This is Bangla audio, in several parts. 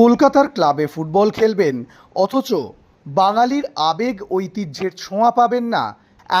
কলকাতার ক্লাবে ফুটবল খেলবেন, অথচ বাঙালির আবেগ ঐতিহ্যের ছোঁয়া পাবেন না,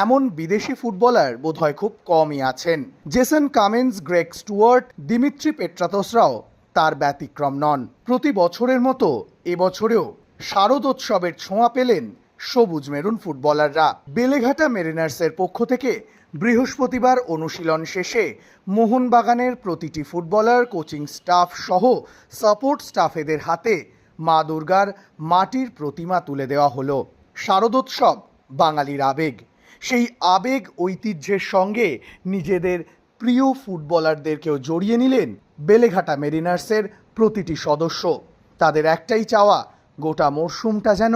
এমন বিদেশি ফুটবলার বোধহয় খুব কমই আছেন। Jason Cummings, Greg Stewart, Dimitri Petratos তার ব্যতিক্রম নন। প্রতি বছরের মতো এবছরেও শারদোৎসবের ছোঁয়া পেলেন সবুজ মেরুন ফুটবলাররা। বেলেঘাটা মেরিনার্সের পক্ষ থেকে বৃহস্পতিবার অনুশীলন শেষে মোহনবাগানের প্রতিটি ফুটবলার, কোচিং স্টাফ সহ সাপোর্ট স্টাফেদের হাতে মা দুর্গার মাটির প্রতিমা তুলে দেওয়া হলো। শারদোৎসব, বাঙালির আবেগ। সেই আবেগ ঐতিহ্যের সঙ্গে নিজেদের প্রিয় ফুটবলারদেরকেও জড়িয়ে নিলেন বেলেঘাটা মেরিনার্সের প্রতিটি সদস্য। তাদের একটাই চাওয়া, গোটা মরশুমটা যেন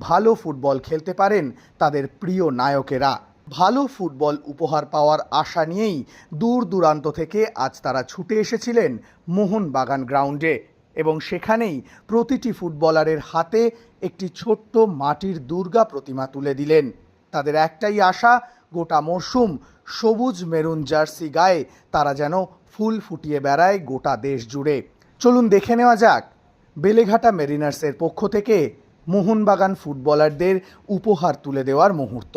ভালো ফুটবল খেলতে পারেন তাদের প্রিয় নায়কেরা। ভালো ফুটবল উপহার পাওয়ার আশা নিয়েই দূর দূরান্ত থেকে আজ তারা ছুটে এসেছিলেন মোহনবাগান গ্রাউন্ডে এবং সেখানেই প্রতিটি ফুটবলারের হাতে একটি ছোট্ট মাটির দুর্গা প্রতিমা তুলে দিলেন। তাদের একটাই আশা, গোটা মরশুম সবুজ মেরুন জার্সি গায়ে তারা যেন ফুল ফুটিয়ে বেড়ায় গোটা দেশ জুড়ে। চলুন দেখে নেওয়া যাক, বেলেঘাটা মেরিনার্সের পক্ষ থেকে মোহনবাগান ফুটবলারদের উপহার তুলে দেওয়ার মুহূর্ত।